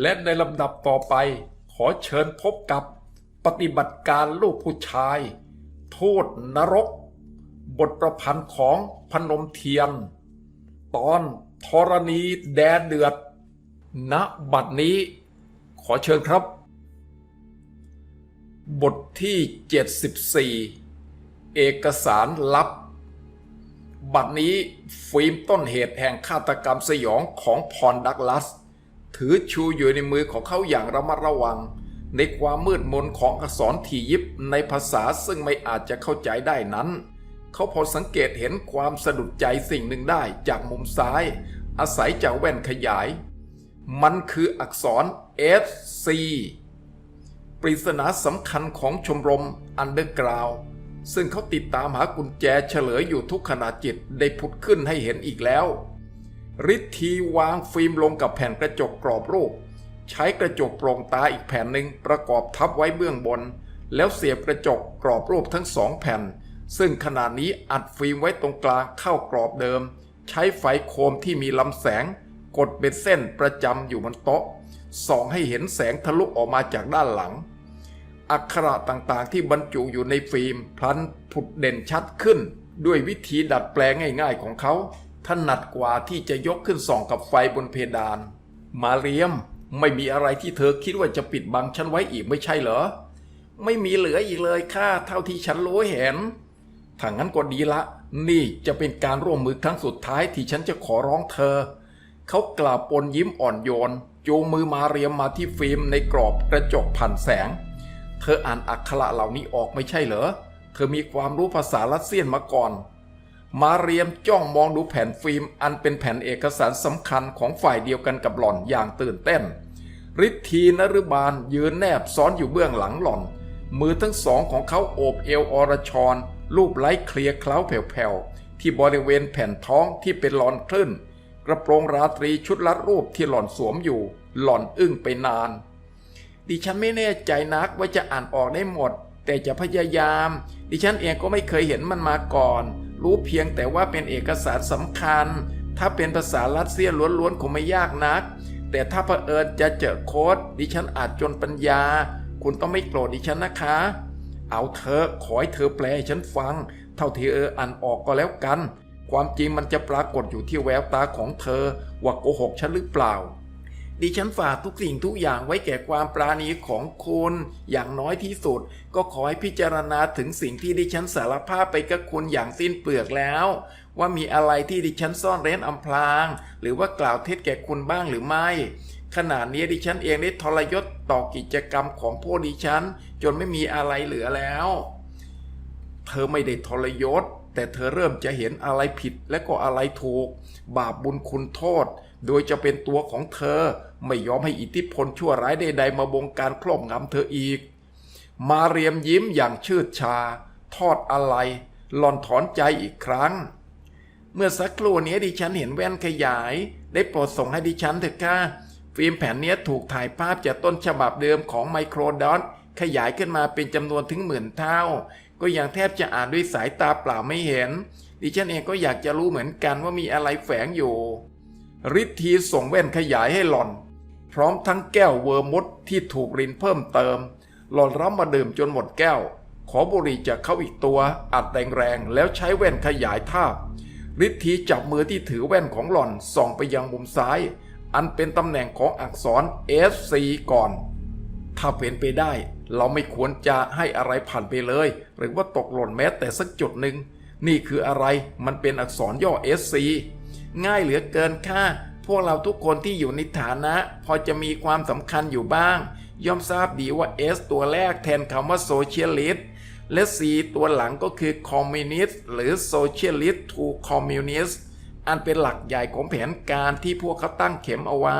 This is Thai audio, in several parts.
และในลำดับต่อไปขอเชิญพบกับปฏิบัติการลูกผู้ชาย โทษนรก บทประพันธ์ของพนมเทียน ตอนธรณีแดนเดือด ณบัดนี้ ขอเชิญครับ บทที่ 74 เอกสารลับ บัดนี้ฟิล์มต้นเหตุแห่งฆาตกรรมสยองของพรดักลัส ถือชูอยู่ในมือของเขาอย่างระมัดระวัง ในความมืดมนของอักษรถี่ยิบในภาษาซึ่งไม่อาจจะเข้าใจได้นั้น เขาพอสังเกตเห็นความสะดุดใจสิ่งหนึ่งได้จากมุมซ้าย อาศัยจากแว่นขยาย มันคืออักษร S C ปริศนาสำคัญของชมรมอันเดอร์กราวซึ่งเขาติดตามหากุญแจเฉลยอยู่ทุกขณะจิตได้ผุดขึ้นให้เห็นอีกแล้ว ฤทธีวางฟิล์มลงกับแผ่นกระจกกรอบรูป ใช้กระจกโปร่งตาอีกแผ่นหนึ่งประกอบทับไว้เบื้องบน แล้วเสียบกระจกกรอบรูปทั้งสองแผ่น ซึ่งขณะนี้อัดฟิล์มไว้ตรงกลางเข้ากรอบเดิม ใช้ไฟโคมที่มีลำแสง กดเป็นเส้นประจำอยู่บนโต๊ะส่องให้เห็นแสงทะลุออกมาจากด้านหลัง อักขระต่างๆที่บรรจุอยู่ในฟิล์มพลันผุดเด่นชัดขึ้น ด้วยวิธีดัดแปลงง่ายๆของเขา ถนัดกว่าที่จะยกขึ้นส่องกับไฟบนเพดาน มาเรียมไม่มีอะไรที่เธอคิดว่าจะปิดบังฉันไว้อีกไม่ใช่เหรอ ไม่มีเหลืออีกเลยค่าเท่าที่ฉันรู้เห็นถ้างั้นก็ดีละ นี่จะเป็นการร่วมมือครั้งสุดท้ายที่ฉันจะขอร้องเธอ เขากล่าวปนยิ้มอ่อนโยนจูงมือมาเรียมมาที่ฟิล์มในกรอบกระจกผ่านแสง เธออ่านอักขระเหล่านี้ออกไม่ใช่เหรอ เธอมีความรู้ภาษารัสเซียนมาก่อน มาเรียมจ้องมองดูแผ่นฟิล์ม อันเป็นแผ่นเอกสารสำคัญของฝ่ายเดียวกันกับหล่อนอย่างตื่นเต้นฤทธีนฤบาลยืนแนบซ้อนอยู่เบื้องหลังหล่อน มือทั้งสองของเขาโอบเอวอรชรรูปไล้เคลียร์เคล้าแผ่วๆ ที่บริเวณแผ่นท้องที่เป็นหลอนคลื่น กระโปรงราตรีชุดลัดรูปที่หล่อนสวมอยู่ หล่อนอึ้งไปนาน ดิฉันไม่แน่ใจนักว่าจะอ่านออกได้หมด แต่จะพยายาม ดิฉันเองก็ไม่เคยเห็นมันมาก่อน รู้เพียงแต่ว่าเป็นเอกสารสำคัญ ถ้าเป็นภาษารัสเซียล้วนๆคงไม่ยากนัก แต่ถ้าเผอิญจะเจอโค้ดดิฉันอาจจนปัญญา คุณต้องไม่โกรธดิฉันนะคะ เอาเธอขอให้เธอแปลให้ฉันฟัง เท่าที่เอออ่านออกก็แล้วกัน ความจริงมันจะปรากฏอยู่ที่แววตาของเธอว่าโกหกฉันหรือเปล่า ดิฉันฝากทุกสิ่งทุกอย่างไว้แก่ความปราณีของคุณอย่างน้อยที่สุด ก็ขอให้พิจารณาถึงสิ่งที่ดิฉันสารภาพไปกับคุณอย่างสิ้นเปลือกแล้ว ว่ามีอะไรที่ดิฉันซ่อนเร้นอำพราง หรือว่ากล่าวเท็จแก่คุณบ้างหรือไม่ขณะนี้ดิฉันเองได้ทรยศต่อกิจกรรมของพวกดิฉัน จนไม่มีอะไรเหลือแล้ว เธอไม่ได้ทรยศ แต่เธอเริ่มจะเห็นอะไรผิดและก็อะไรถูก บาปบุญคุณโทษ โดยจะเป็นตัวของเธอ ไม่ยอมให้อิทธิพลชั่วร้ายใดๆมาบงการครอบงำเธออีก มาเรียมยิ้มอย่างชืดชา ทอดอะไรหลอนถอนใจอีกครั้ง เมื่อสักครู่นี้ดิฉันเห็นแว่นขยาย ได้โปรดส่งให้ดิฉันเถอะค่ะฟิล์มแผ่นนี้ถูกถ่ายภาพจากต้นฉบับเดิมของไมโครดอทขยายขึ้นมาเป็นจำนวนถึงหมื่นเท่า ก็ยังแทบจะอ่านด้วยสายตาเปล่าไม่เห็น ดิฉันเองก็อยากจะรู้เหมือนกันว่ามีอะไรแฝงอยู่ฤทธีส่งแว่นขยายให้หล่อน พร้อมทั้งแก้วเวอร์มดที่ถูกรินเพิ่มเติม หล่อนรับมาดื่มจนหมดแก้ว ขอบุหรี่จากเขาอีกตัว อัดแรงๆแล้วใช้แว่นขยายทาบฤทธีจับมือที่ถือแว่นของหล่อนส่องไปยังมุมซ้าย อันเป็นตำแหน่งของอักษร SC ก่อน ถ้าเป็นไปได้ เราไม่ควรจะให้อะไรผ่านไปเลย หรือว่าตกหล่นแม้แต่สักจุดหนึ่ง นี่คืออะไรมันเป็นอักษรย่อ SC ง่ายเหลือเกินค่ะ พวกเราทุกคนที่อยู่ในฐานะ พอจะมีความสำคัญอยู่บ้าง ย่อมทราบดีว่า S ตัวแรกแทนคำว่า Socialist และ C ตัวหลังก็คือ Communist หรือ Socialist to Communist อันเป็นหลักใหญ่ของแผนการที่พวกเขาตั้งเข็มเอาไว้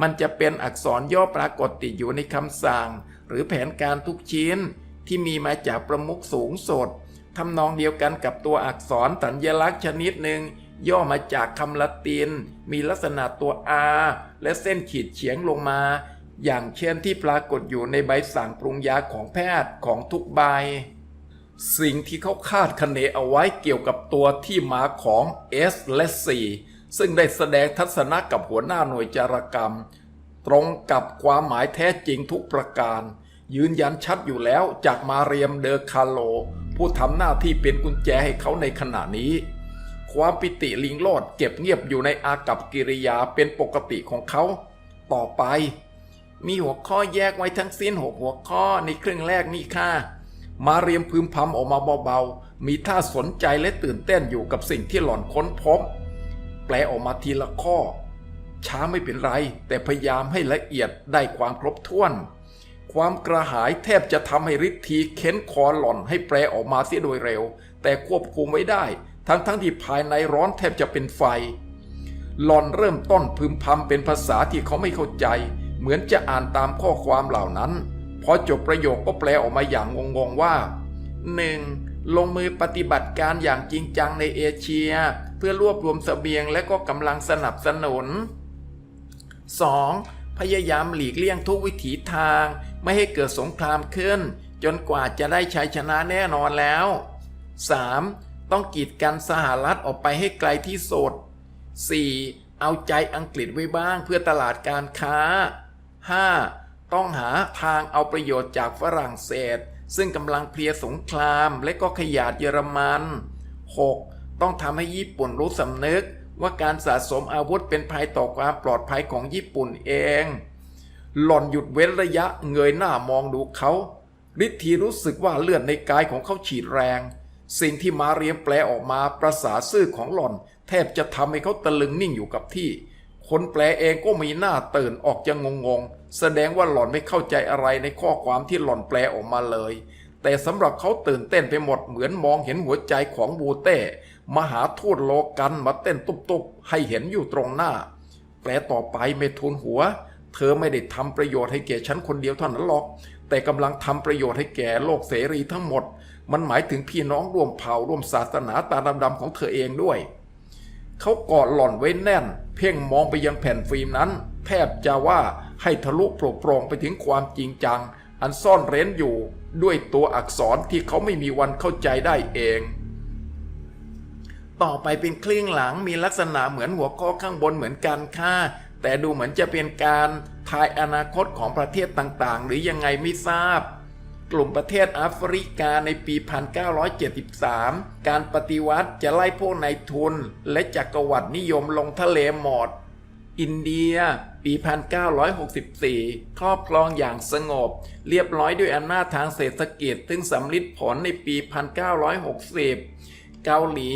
มันจะเป็นอักษรย่อปรากฏติดอยู่ในคำสั่ง หรือแผนการทุกชิ้นที่มีมาจากประมุขสูงสุดทำนองเดียวกันกับตัวอักษรสัญลักษณ์ชนิดหนึ่งย่อมาจากคำละติน มีลักษณะตัว R และเส้นขีดเฉียงลงมา อย่างเช่นที่ปรากฏอยู่ในใบสั่งปรุงยาของแพทย์ของทุกใบ สิ่งที่เขาคาดคะเนเอาไว้เกี่ยวกับตัวที่มาของ S และ C ซึ่งได้แสดงทัศนะกับหัวหน้าหน่วยจารกรรม ตรงกับความหมายแท้จริงทุกประการ ยืนยันชัดอยู่แล้วจากมาเรียมเดอคาโล ผู้ทำหน้าที่เป็นกุญแจให้เขาในขณะนี้ ความปิติลิงโลดเก็บเงียบอยู่ในอากับกิริยาเป็นปกติของเขา ต่อไป มีหัวข้อแยกไว้ทั้งสิ้นหกหัวข้อในครึ่งแรกนี่ค่ะ มาเรียมพึมพำออกมาเบาๆมีท่าสนใจและตื่นเต้นอยู่กับสิ่งที่หล่อนค้นพบ แปลออกมาทีละข้อ ช้าไม่เป็นไร แต่พยายามให้ละเอียดได้ความครบถ้วน ความกระหายแทบจะทำให้ฤทธีเค้นคอหล่อนให้แปลออกมาเสียโดยเร็ว แต่ควบคุมไว้ได้ ทั้งทั้งที่ภายในร้อนแทบจะเป็นไฟ หลอนเริ่มต้นพึมพำเป็นภาษาที่เขาไม่เข้าใจ เหมือนจะอ่านตามข้อความเหล่านั้น พอจบประโยคก็แปลออกมาอย่างงงๆว่า 1. ลงมือปฏิบัติการอย่างจริงจังในเอเชีย เพื่อรวบรวมเสบียงและก็กำลังสนับสนุน 2. พยายามหลีกเลี่ยงทุกวิถีทาง ไม่ให้เกิดสงครามขึ้น จนกว่าจะได้ชัยชนะแน่นอนแล้ว 3. ต้องกีดกันสหรัฐออกไปให้ไกลที่สุด 4. เอาใจอังกฤษไว้บ้างเพื่อตลาดการค้า 5. ต้องหาทางเอาประโยชน์จากฝรั่งเศส ซึ่งกำลังเพลียสงครามและก็ขยาดเยอรมัน 6. ต้องทำให้ญี่ปุ่นรู้สำนึก ว่าการสะสมอาวุธเป็นภัยต่อความปลอดภัยของญี่ปุ่นเอง หล่อนหยุดเว้นระยะเงยหน้ามองดูเขาฤทธีรู้สึกว่าเลือดในกายของเขาฉีดแรง สิ่งที่มาเรียมแปลออกมาประสาซื่อของหล่อน แทบจะทำให้เขาตะลึงนิ่งอยู่กับที่ คนแปลเองก็มีหน้าตื่นออกจะงงงแสดงว่าหล่อนไม่เข้าใจอะไรในข้อความที่หล่อนแปลออกมาเลย แต่สำหรับเขาตื่นเต้นไปหมดเหมือนมองเห็นหัวใจของบูเต้ มหาทูตโลกันมาเต้นตุบๆ ให้เห็นอยู่ตรงหน้า แปลต่อไปเมทุนหัว เธอไม่ได้ทำประโยชน์ให้แก่ฉันคนเดียวเท่านั้นหรอก แต่กำลังทำประโยชน์ให้แก่โลกเสรีทั้งหมด มันหมายถึงพี่น้องร่วมเผ่าร่วมศาสนาตาดำๆของเธอเองด้วย เขากอดหล่อนไว้แน่น เพ่งมองไปยังแผ่นฟิล์มนั้น แทบจะว่าให้ทะลุโปร่งโปร่งไปถึงความจริงจัง อันซ่อนเร้นอยู่ด้วยตัวอักษรที่เขาไม่มีวันเข้าใจได้เอง ต่อไปเป็นคลื่งหลังมีลักษณะเหมือนหัวข้อข้างบนเหมือนกันค่ะแต่ดูเหมือนจะเป็นการทายอนาคตของประเทศต่างๆ หรือยังไงไม่ทราบ กลุ่มประเทศแอฟริกาในปี 1973 การปฏิวัติจะไล่พวกนายทุน และจักรวรรดินิยมลงทะเลหมดอินเดีย ปี 1964 ครอบครองอย่างสงบ เรียบร้อยด้วยอำนาจทางเศรษฐกิจ ซึ่งสำลิดผลในปี 1960 เกาหลี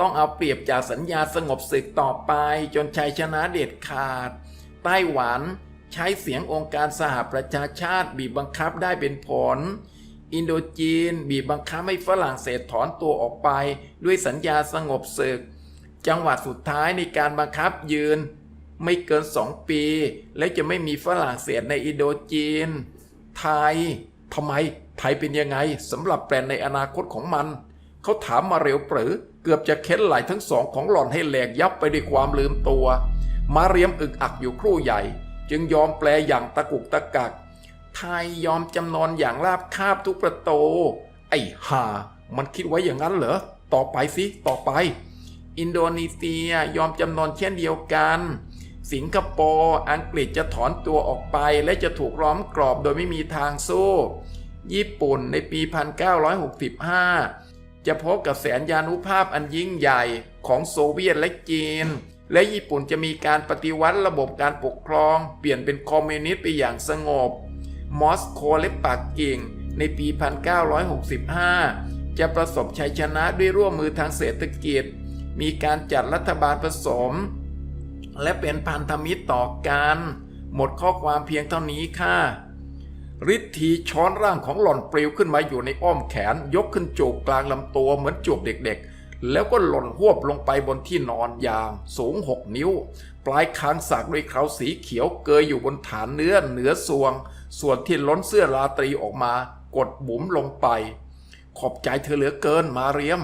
ต้องเอาเปรียบจากสัญญาสงบศึกต่อไป จนชัยชนะเด็ดขาด ไต้หวันใช้เสียงองค์การสหประชาชาติบีบบังคับได้เป็นผล อินโดจีนบีบบังคับให้ฝรั่งเศสถอนตัวออกไป ด้วยสัญญาสงบศึก จังหวัดสุดท้ายในการบังคับยืน ไม่เกินสองปี และจะไม่มีฝรั่งเศสในอินโดจีน ไทยทำไมไทยเป็นยังไงสำหรับแปลนในอนาคตของมัน เขาถามมาเร็วปรือ เกือบจะเค้นไหลทั้งสองของหล่อนให้แหลกยับไปด้วยความลืมตัว มาเรียมอึกอักอยู่ครู่ใหญ่ จึงยอมแปลอย่างตะกุกตะกัก ไทยยอมจำนนอย่างราบคาบทุกประตู ไอ้ห่า มันคิดไว้อย่างนั้นเหรอ ต่อไปสิต่อไป อินโดนีเซียยอมจำนนเช่นเดียวกัน สิงคโปร์อังกฤษจะถอนตัวออกไปและจะถูกล้อมกรอบโดยไม่มีทางสู้ ญี่ปุ่นในปี 1965 จะพบกับแสนยานุภาพอันยิ่งใหญ่ของโซเวียตและจีน และญี่ปุ่นจะมีการปฏิวัติระบบการปกครอง เปลี่ยนเป็นคอมมิวนิสต์ไปอย่างสงบ มอสโกและปักกิ่งในปี 1965 จะประสบชัยชนะด้วยร่วมมือทางเศรษฐกิจ มีการจัดรัฐบาลผสม และเป็นพันธมิตรต่อกัน หมดข้อความเพียงเท่านี้ค่ะ ฤทธีช้อนร่างของหล่อนปลิวขึ้นมาอยู่ในอ้อมแขน ยกขึ้นจูบกลางลำตัวเหมือนจูบเด็กๆ แล้วก็หล่นหวบลงไปบนที่นอนยาง สูงหกนิ้ว ปลายคางสากด้วยเคราสีเขียวเกยอยู่บนฐานเนื้อเหนือสวง ส่วนที่ล้นเสื้อราตรีออกมากดบุ๋มลงไป ขอบใจเธอเหลือเกินมาเรียม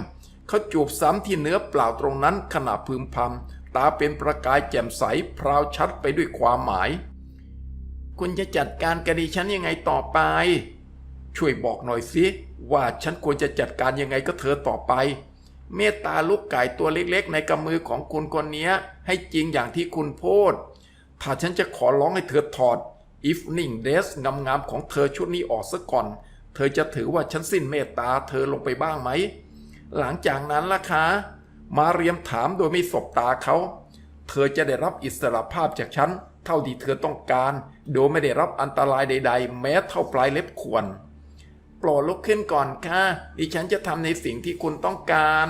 เขาจูบซ้ำที่เนื้อเปล่าตรงนั้นขณะพึมพำตาเป็นประกายแจ่มใสพราวชัดไปด้วยความหมาย คุณจะจัดการคดีฉันยังไงต่อไป ช่วยบอกหน่อยสิว่าฉันควรจะจัดการยังไงก็เธอต่อไป เมตตาลูกไก่ตัวเล็กๆ ในกำมือของคุณคนนี้ให้จริงอย่างที่คุณพูด ถ้าฉันจะขอร้องให้เธอถอด evening dress งามๆของเธอชุดนี้ออกซะก่อน เธอจะถือว่าฉันสิ้นเมตตาเธอลงไปบ้างไหม หลังจากนั้นล่ะคะ มาเรียมถามโดยไม่สบตาเขา เธอจะได้รับอิสรภาพจากฉัน เท่าที่เธอต้องการ โดยไม่ได้รับอันตรายใด ๆ แม้เท่าปลายเล็บควร โปรดลุกขึ้นก่อนค่ะดิฉันจะทำในสิ่งที่คุณต้องการ